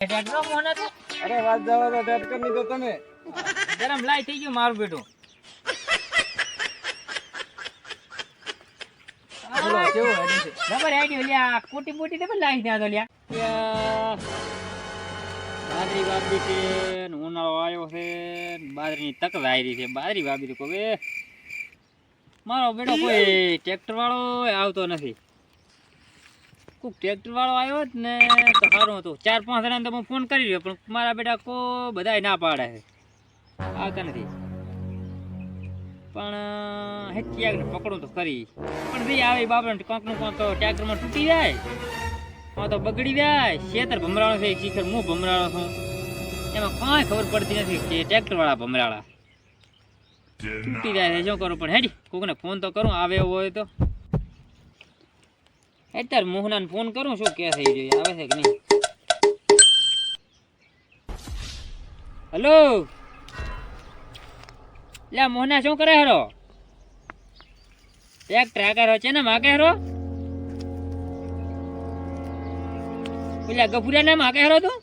Tractor મોને તો અરે વાત જવા દો ટ્રેક્ટરની તો તમે. ગરમ લાઈ થઈ ગયું મારું બેટું. બોલો કેવું હેડે છે? ખબર આઈડી લ્યા કોટી મોટી પણ લાઈ ના તો લ્યા. બાજરી બાબી છે ઉનાળો આવ્યો છે ને બાજરીની તક વાયરી છે. બાજરી વાપરી તો હવે મારો બેટો કોઈ ટ્રેક્ટર વાળો આવતો નથી. કોઈક ટ્રેક્ટર વાળો આવ્યો જ ને તો સારું હતું. ચાર પાંચ જણાને તો હું ફોન કરી રહ્યો, પણ મારા બેટા કો બધાય ના પાડે છે. આવતા નથી. પણ હે ક્યાંક પકડું તો ખરી. પણ ભાઈ આવે બાપરે કોંકનું કોંક તો ટ્રેક્ટરમાં તૂટી જાય. કોણ તો બગડી જાય. શેતર ભમરાળો છે, શિખર હું ભમરાળો છું. એમાં કાંઈ ખબર પડતી નથી કે ટ્રેક્ટર વાળા ભમરાળા. તૂટી જાય શું કરું? પણ હેડી, કોકને ફોન તો કરું, આવે એવું હોય તો. અત્યારે મોહનાને ફોન કરું શું કે થઈ જોઈએ, આવે છે કે નહીં? હલો? લે, મોહના, શું કરે હરો? એક ટ્રેકર છે ને, માગે હરો? પેલા ગફુરિયા ને માગે હરો તું?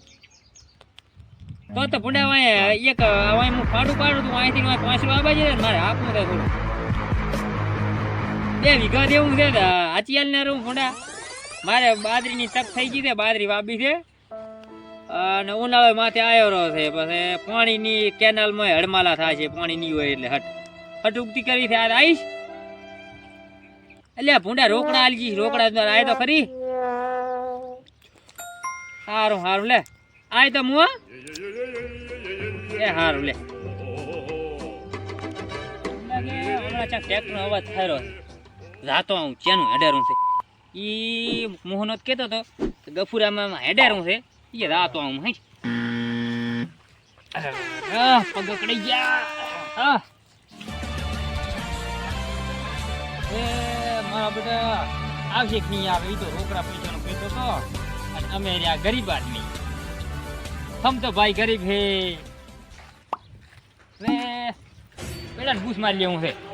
તો તો ભૂંડા વાય એક વાય હું ફાડું પાડું તું અહીંથી પાંચ રૂપિયા છે મારે આપવું થાય થોડું. બે વીઘા દેવું છે ને હાચિયાલ ને રૂમ ફુંડા. મારે બાજરીની તક થઈ ગઈ છે બાજરી વાબી છે. અને ઉનાળો માથે આવ્યો રહ્યો છે, પછી પાણીની કેનાલમાં હડમાલા થાય છે, પાણી નહીં હોય એટલે હટ. હટ ઉગતી કરી છે આ આવીશ. એટલે ભૂંડા રોકડા આલજી રોકડા આય તો ખરી. સારું સારું લે. આય તો મુઆ એ સારું લે. હમણાં ચાક ટ્રેક્ટરનો અવાજ થાય જાતો હું ચેનું હેડેરું છે. ઈ મોહનો જ કહેતો હતો કે ગફુરામાં હેડેરું છે. ઈ રાતો આમ હઈ પગ કડી ગયા. હા. એ, મારા બેટા આવશે નહીં આવે. એ તો રોકડા પૈસાનો કહેતો હતો. અને અમે રહ્યા ગરીબ આદમી. હમ તો ભાઈ ગરીબ હે. વે પેલા ભૂસ મારી લેવું છે.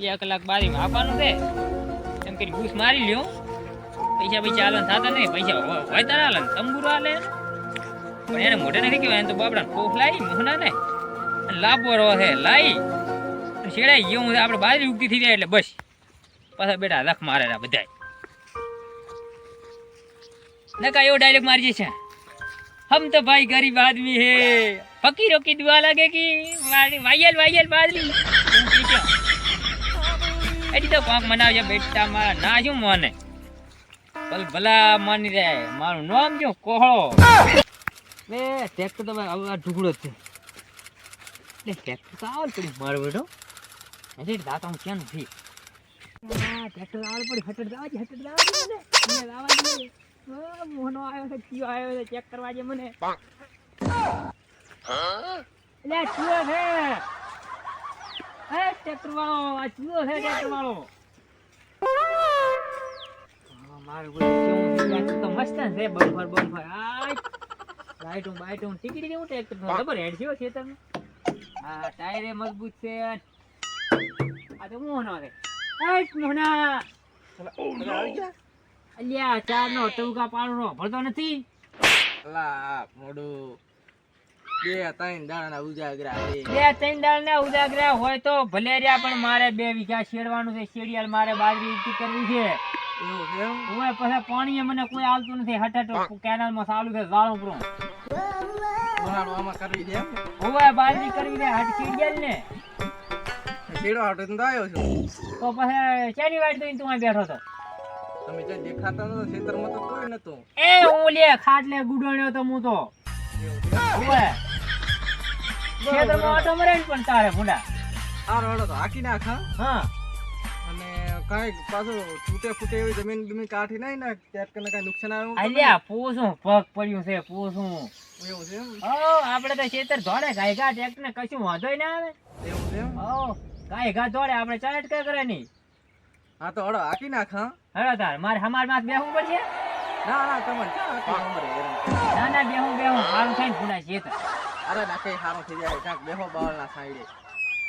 બે કલાક બારીમાં આપવાનું છે. એમ કરી ઘૂસ મારી લ્યો. પૈસા પૈસા હાલન થતા નહીં. પૈસા હોય તારા હાલન તંબુરો હાલે. પણ એને મોઢે નથી કહેવાય, એને તો બાપડા કોફ લાવી મોહના ને. લાભો રહો છે લાવી છેડાઈ ગયો હું, આપણે બાજરી ઉગતી થઈ જાય એટલે બસ. પાછા બેટા લખ મારે રા બધા નકા એવો ડાયરેક્ટ મારી છે હમ તો ભાઈ ગરીબ આદમી હે. ફકીરો કી દુઆ લાગે કી? વાયલ વાયલ બાદલી એડી તો કોક મનાવજે બેટા મારા. ના શું મને? ભલ ભલા માની રે મારું નામ કયો કોહળો. બે ટ્રેક્ટર તો ભાઈ આ ઢુકડો છે. એટલે ટ્રેક્ટર તો આવડ પડી મારો બેટો. હજી દાતા હું ક્યાં નથી? ટ્રેક્ટર આવડ પડી હટડ ઓ મોહનો આવ્યો છે કયો આવ્યો છે ચેક કરવા જે મને. એટલે છે? એ ટ્રેક્ટર વાળો આ ચૂયો હે ટ્રેક્ટર વાળો. હા, મારું બધું કેવું તો મસ્ત છે બમ્ફર બમ્ફર આય લાઈટું બાઈટું ટીકડી દેવું ટ્રેક્ટર ખબર હેડ છે ખેતર હા ટાયરે મજબૂત છે. આ તો મોહનો આય મોહના. અલ્યા ચાર નો ટૂંકા પાડો ભરતો નથી. અલા મોડું બે ત્રણ દાણા ઉજાગરા બે ત્રણ દાણા ઉજાગરા હોય તો ભલે રહ્યા પણ મારે બે વીઘા શેડવાનું છે. શેડિયાલ મારે બાજરી ઈટી કરવી છે. એમ? પછી પાણી મને કોઈ આવતું નથી. હટ હટ કેનાલમાં ચાલુ છે વાળું પૂરું આમાં કરવી બાજરી કરવી છે હટ શેડિયાલ ને શેડો હાટો તો આવ્યો છું? તો પછી શેની વાટ તું બેઠો હતો તમે જે દેખાતા નતો ખેતરમાં તો કોઈ નતું એ હું લે ખાટલે ગુડણ્યો તો હું તો. ખેતરમાં ઓટો મરે પણ તારે ભૂંડા. આ રોડો તો હાકી નાખ. હા. અને કાંઈ પાછું તૂટે ફૂટે એવી જમીન બમીન કાઢી નહીં ને ત્યાં કને કાંઈ નુકસાન આવ્યું. અલ્યા પૂછું પગ પડ્યું છે પૂછું. નહીં? એવું છે ઓ આપણે તો ખેતર ધોડે ગાય ગા ટ્રેક્ટર ને કશું વાંધો ના આવે. એવું છે ઓ ગાય ગા દોડે આપણે ચાટ કે કરે નહીં. હા તો હળો હાકી નાખ. હેડો તાર મારે હમારમાં બેહવું પડશે? ના ના તમને ના ના બેહું બેહું મારું થઈને ભૂલાય છે અરે નાખે કઈ થઈ જાય. ક્યાંક બેહો બાવળના સાઈડે.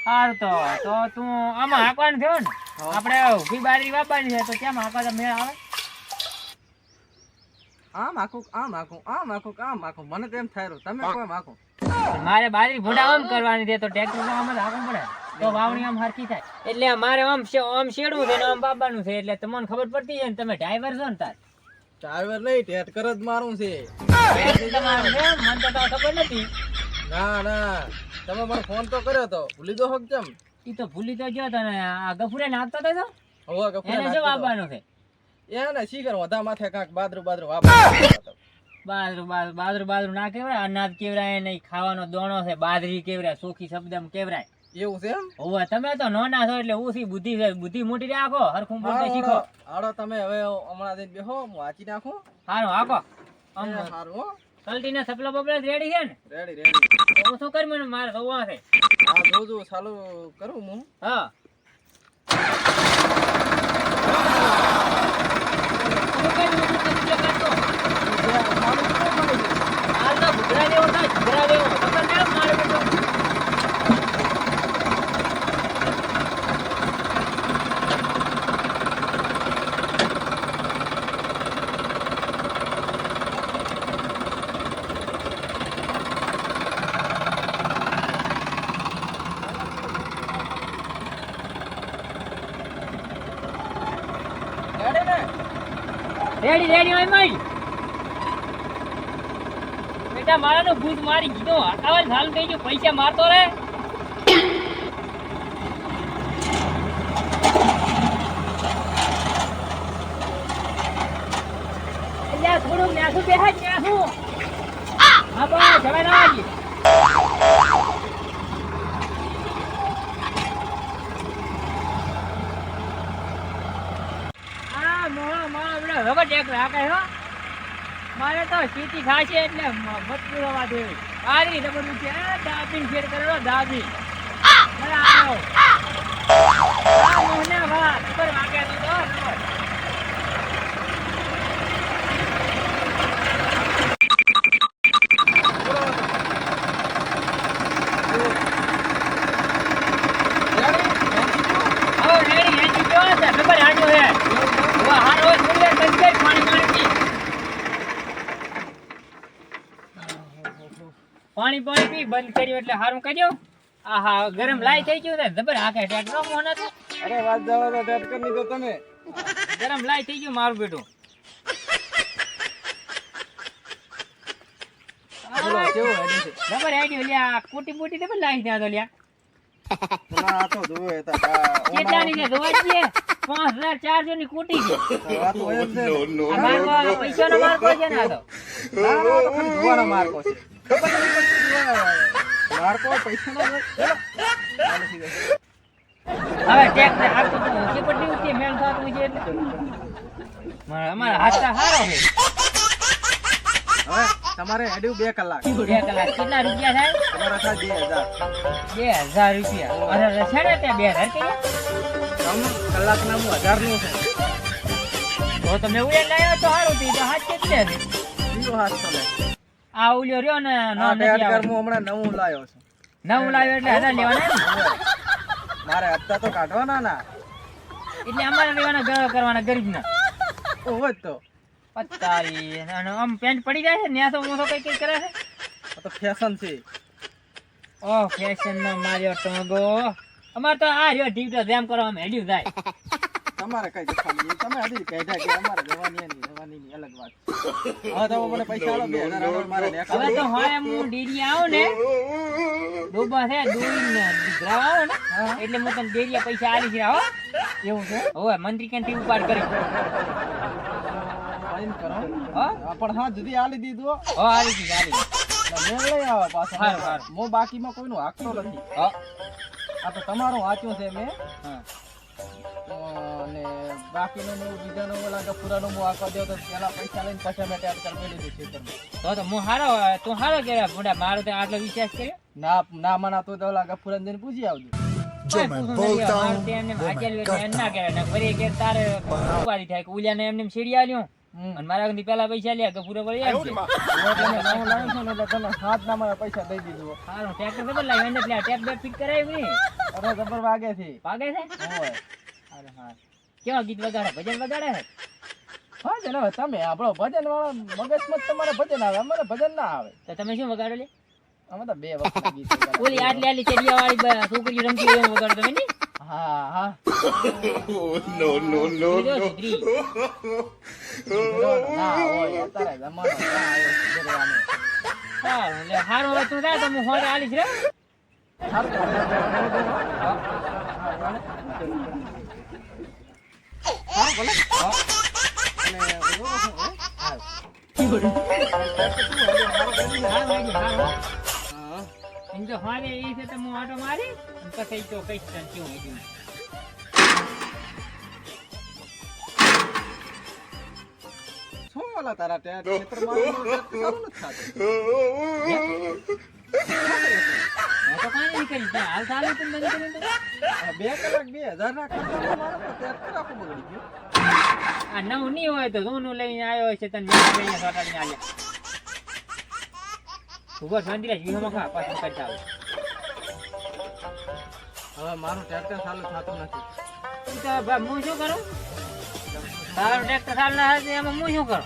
હાર તો તો તું આમાં હાંકવાનું થયો ને? આપણે ઊભી બારી વાપવાની છે તો કેમ હાંકવા તો મેળ આવે? આમ આખું આમ આખું આમ આખું આમ આખું મને તેમ થાય રહ્યું. તમે કોઈ આખું મારે બારી ભોડા આમ કરવાની છે તો ટ્રેક્ટર આમ જ હાંકવું પડે. તો વાવણી આમ હરખી થાય. એટલે મારે આમ આમ શેડવું છે ને આમ બાબાનું છે એટલે તમને ખબર પડતી છે ને તમે ડ્રાઈવર છો ને તાર. ડ્રાઈવર નહીં ટેટ કર જ મારું છે. તમારું છે મને તો ખબર નથી. ના ના. તમે મને ફોન તો કર્યો તો. ભૂલી દો હક કેમ? ઈ તો ભૂલી તો ગયો તને. આ ગફુરે નાખતો તો તો? હવે ગફુરે એને શું છે. એ છે શી શીખર વધા માથે કાક બાદરું બાદરું વાપરતો બાજરું બાજરું બાજરું બાજરું ના કેવરાય? અનાજ કેવરાય નહીં ખાવાનો દોણો છે. બાદરી કેવરાય શબ્દ શબ્દમ કેવરાય. એવું છે એમ? હોવે તમે તો નોના છો એટલે ઓછી બુદ્ધિ છે. બુદ્ધિ મોટી રાખો. હરખું બોલતા શીખો. આડો તમે હવે હમણાં જઈને બેહો હું વાંચી નાખું. સારું આખો સારું એ હારું ના સપલા બપલા રેડી છે ને? રેડી રેડી હું શું કરી? મને મારે જોવા છે. હા જોજો ચાલુ કરું હું. હા શું કર્યું? શું કર્યું? શું કર્યું? મારું શું કરે છે? હાલ તો ઘૂઘરા જેવો થાય, ઘૂઘરા જેવો. ખબર નહીં આમ મારે બધું. રેડી ને રેડી રેડી હોય મઈ બેટા, મારાનો ભૂત મારી ગીધો. હટાવા ચાલુ થઈ ગયું. પૈસા મારતો રે. થોડું થોડુંક ન્યાસું બેહાય, ન્યાસું. હા, બસ હવે ના વાગી આ હમણાં રબર ટેક રાખે હો. મારે તો સીટી ખાશે એટલે મત પૂરવા દેવી આરી રબર છે દાબી ફેર કરેલો દાબી. બરાબર. આ મોહને ખબર રબર વાગ્યા તું પાણી પાણી પી બંધ કર્યું એટલે સારું કરજો. આહા ગરમ લાઈ થઈ ગયું જબર હાકે ટ્રેક્ટર મોને તો અરે વાત જાવ તો ટેટ કરી દીધો તમે. ગરમ લાઈ થઈ ગયું મારું બેટું. બોલો કેવું હેડી છે? જબર હેડ્યું લ્યા કુટી બુટી જબર લાઈ ત્યાં તો લ્યા. આ તો કેટલાની છે. પાંચ હજાર ચારસો ની કુટી છે. ને. મારકો ને તો. માર્કો. માર્કો પૈસા નો. હવે તો પડતી ઉઠી મેલ થતું છે અમારા હાથ સારો છે. હવે તમારે હેડ્યું બે કલાક. બે કલાક. કેટલા રૂપિયા થાય? તમારા બે હજાર. બે હજાર રૂપિયા. અરે છે ને ત્યાં બે હજાર કહીએ તમને કલાકના હું હજાર છે. તો તમે ઉડે તો સારું થઈ તો હાથ કેટલે છે. બીજો હાથ તમે આ ઉલ્યો રહ્યો ને નો નથી ટેટ હું હમણાં નવું લાવ્યો છું. નવું લાવ્યો એટલે હજાર લેવાના એમ? ને? મારે હપ્તા તો કાઢવાના ના. એટલે અમારે લેવાના કરવાના ગરીબના. ઓહો તો. પત્તારી આમ પેન્ટ પડી જાય છે ન્યા તો મોટો કઈ કઈ કરે છે? તો ફેશન છે. ઓ ફેશન નો માર્યો ટોગો. અમાર તો આ રહ્યો ટીવી જેમ કરવામાં હેડ્યું જાય. તમારે કઈ જવાનું નહીં. તમે હજી કહેતા કે અમારે જવાની નહીં જવાની નહીં અલગ વાત હવે તમે મને પૈસા આલો બે હજાર હવે મારે હવે તો હોય હું ડેરી આવું ને ડોબા છે દોઈ ને ગ્રાવ ને એટલે હું તને ડેરીયા પૈસા આલી છે હો. એવું છે? હવે મંત્રી કેનથી ઉપાડ કરી? ફાઈન કરો. હા? પણ હા જુદી આલી દીધું હો. હો આલી છે આલી. મેં લઈ આવો પાછો. હારું, હારું. હું બાકીમાં કોઈનું હાંકતો નથી. હો. આ તો તમારું વાંચ્યો છે મેં હા. અને બાકીનો હું બીજાનો ઓલા પુરાનો હું આખો દો તો પેલા પૈસા લઈને પછી મેં ટેટ કરી લીધું છે તો તો હું હારો તું હારો કે ભૂડા મારો તો આટલો વિશ્વાસ કર્યો ના ના મના તો ઓલા પુરાન જઈને પૂછી આવજો જો મેં બોલતા હું એમને એમ ના કહેવાય. ને ફરી કે તારે ઉપાડી થાય કે ઉલિયાને એમને એમ સીડી આલ્યું. અને મારા પેલા પૈસા લ્યા કે પૂરા એટલે તમે હાથ ના મારા પૈસા દઈ દીધું. સારું ટ્રેક્ટર ખબર લાગે એને એટલે ટેપ બેપ ફિટ કરાવી નહીં? અરે ખબર વાગે છે. વાગે છે? હોય. કેવા ગીત વગાડે? ભજન વગાડે છે? ભજન હવે તમે આપણો ભજન વાળા મગજમાં તમારે ભજન આવે. અમારે ભજન ના આવે. તો તમે શું વગાડો લે અમે તો બે વખત ગીત ઓલી આટલી આટલી ચડિયા વાળી છોકરી રમતી હોય વગાડો તમે નહીં? હા હા. ના ના એટલે સારું હવે તું જા તો હું હોરે આલીશ રે. હારું હા. હા, એમ તો હોરે એ છે તો હું આટો મારી પછી તો કઈ તને કેવું હજુ શું ઓલા તારા ત્યાં? ખેતરમાં આવેલું સારું નથી થાતું. હું તો કાંઈ નહીં કરીશ ત્યાં હાલ ચાલુ પણ બંધ કરીને તો આ બે કલાક બે હજાર ના ખર્ચામાં મારો તો ત્યાં બગડી ગયું. આ નવું નહીં હોય તો સોનું લઈને આવ્યો છે તને લઈને સોટાડીને ઊભો શાંતિ રાખ વીમો ખા પાછું કરતા આવે હવે મારું ટ્રેક્ટર ચાલુ થતું નથી. તો બા- હું શું કરું? તારો ટ્રેક્ટર ચાલ ના હશે એમાં હું શું કરું?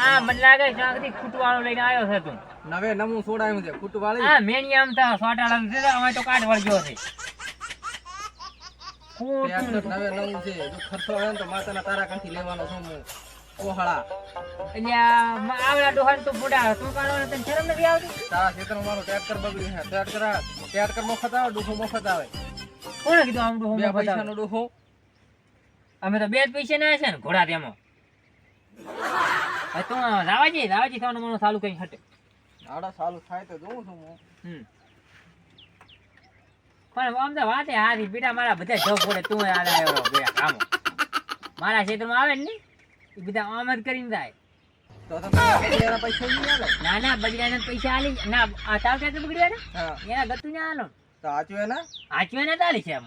આ મને લાગે આગળ ખૂટવાળો લઈને આવ્યો છે તું. નવે નવું સોડાયું છે ખૂટવાળી? હા મેણી આમ તા સોટાડા છે અમે તો કાઢ વળગ્યો છે. ટ્રેક્ટર નવે નવું છે જો ખર્ચો આવે તો માતાના તારા કાંથી લેવાનો છું હું. કોહળા અહીંયા આવડા ડોહાન તું બુડા તું કાળો તને શરમ નથી આવતી? તારા ખેતરમાં મારું ટ્રેક્ટર બગડ્યું છે. ટ્રેક્ટર ટ્રેક્ટર મફત આવે ડોહો મફત આવે? કોણે કીધું આમ ડોહો મફત? પૈસાનો ડોહો. અમે તો બે જ પૈસા ના છે ને ઘોડા તેમાં. તું રાવાજી રાવાજી થવાનું મને સાલું કઈ હટે. આડા સાલું થાય તો જોઉં છું હું. હમ. પણ આમ તો વાતે હારી બેટા મારા બધા જવ પડે તું આડા આવ્યો બે કામો મારા ક્ષેત્રમાં આવે ને એ બધા આમ જ કરીને જાય. તો તો તમે પૈસા નહીં આલે ના ના બગડ્યાના પૈસા આલી ના આ તાવ ક્યાં બગડ્યા ને એના ગતું ના આલો તો આચવે એના? આચવે ને તાલી છે આમ.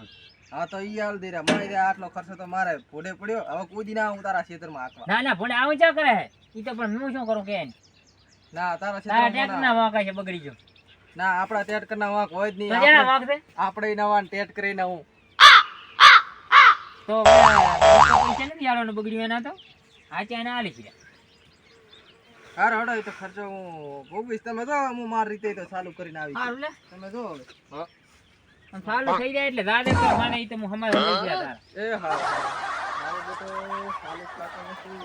હા તો ઈ હાલ દેરા. મારી આટલો ખર્ચો તો મારે ભોડે પડ્યો. હવે કૂદી ના હું તારા ખેતરમાં આકવા ના ના ભોડે આવું ચા કરે હે? ઈ તો પણ હું શું કરું કે ના તારા તારા ખેતરમાં ટ્રેક્ટર ના. ના વાંકા છે બગડી ગયો. ના આપડા ટેટ કરના વાંક હોય જ નહીં. આપણે- વાંક છે? આપણે નવા ટેટ કરીને હું તો પૈસા નથી આલો બગડ્યું એના તો? આચે ના આલી છે હારો હડો એ તો ખર્ચો હું ભોગવીશ. તમે જો હું મારી રીતે તો ચાલુ કરીને આવી સારું લે. તમે જો હવે. હા. ચાલુ થઈ જાય એટલે દાદા તો મને એ તો હું હમાર લઈ ગયા તારા. એ હા. મારો બેટો ચાલુ કાકા નથી.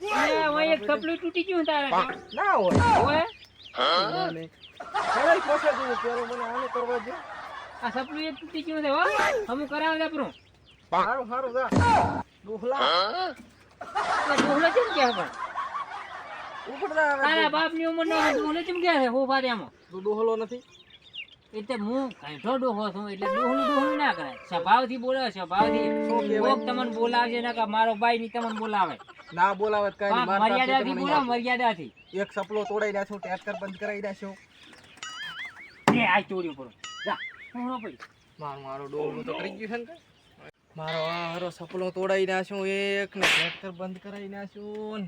એ, ઓય એક કપડું તૂટી ગયું તારે. ના હોય. ઓય. પોસે પેલું મને આનું કરવા દે. આ સપલું એક તૂટી ગયું છે હો. હમું કરાવ દે પરું સારું સારું જા. ડોહલો કેમ કે પણ ઉપર જા તારા બાપની ઉંમરનો ડોહલો કેમ કે છે? હો ફાદ્યામાં તું ડોહલો નથી? એટલે હું કાંઠો ડોહો છું એટલે ડોહલું ડોહલું ના કરાય. સ્વભાવથી કોક તમને બોલાવશે ના કે મારો ભાઈ ની તમને બોલાવે. ના બોલાવે તો કાંઈ મર્યાદાથી એક સપલો તોડાઈ નાખ્યો ટ્રેક્ટર બંધ કરાવી દેશો એ આ ચોરી પડો જા હું પડી મારો મારો ડોહલો તો કરી ગયું છે ને? મારો હારો સપલો તોડાઈ નાખ્યો, એક ને ટ્રેક્ટર બંધ કરાવી નાખ્યું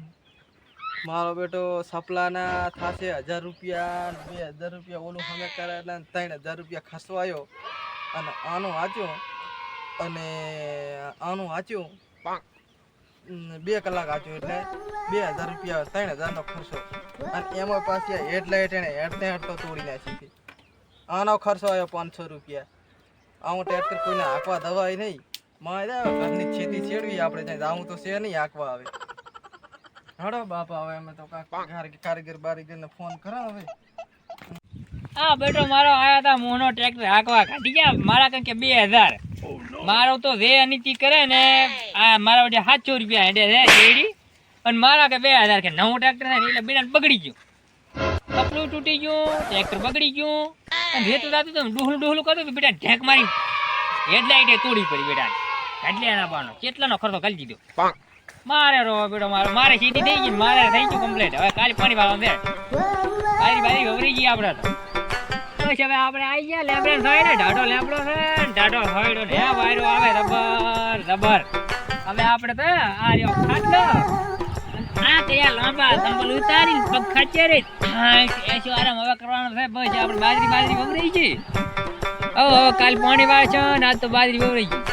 મારો બેટો સપલાના થાશે હજાર રૂપિયા બે હજાર રૂપિયા, ઓલું સામે કરેલા ત્રણ હજાર રૂપિયા ખર્ચો આવ્યો. અને આનો વાંચ્યો, અને આનું વાંચ્યો બે કલાક વાંચ્યું એટલે બે હજાર રૂપિયા ત્રણ હજારનો ખર્ચો. અને એમાં પાછી હેડલાઇટ એને હેડતે હેડતો તોડી નાખી આનો ખર્ચો આવ્યો પાંચસો રૂપિયા. આવું ટ્રેક્ટર કોઈને હાંકવા દવાય નહીં. મારે ઘરની ફોન કરો હવે. હા મારો આયા તા મોનો ટ્રેક્ટર હાંકવા. કાઢી ગયા? મારા બે હજાર. મારો તો જે અનિતિ કરે ને, આ મારા વડે સાતસો રૂપિયા હેડે અને મારા કે બે હજાર કે નવું ટ્રેક્ટર થાય એટલે બેટા બગડી ગયું. કપડું તૂટી ગયું, ટ્રેક્ટર બગડી ગયું. અને રેતું રાતું તો ડુહલું ડુહલું કરતું બેટા ઢેક મારી હેડલાઇટે તોડી પડી બેટા એના પાનો કેટલાનો ખર્ચો કરી દીધો? મારે રો બેડો મારે મારે સીધી થઈ ગઈ મારે થઈ ગયું કમ્પ્લીટ હવે કાલે પાણી વાળવાનું દે બારી બારી ગભરી ગઈ આપણે તો. બસ હવે આપણે આવી ગયા લેબડે થાય ને ઢાઢો લેબડો છે ઢાઢો હોયડો ને વાયરો આવે રબર રબર. હવે આપણે તો આ રહ્યો ખાટલો. આ કયા લાંબા તંબલ ઉતારી પગ ખાચે રે એસી આરામ હવે કરવાનો છે બસ આપણે બાજરી બાજરી વવરાઈ ગઈ. ઓ હવે કાલ પાણી વાળશો ને આજ તો બાજરી વવરાઈ ગઈ.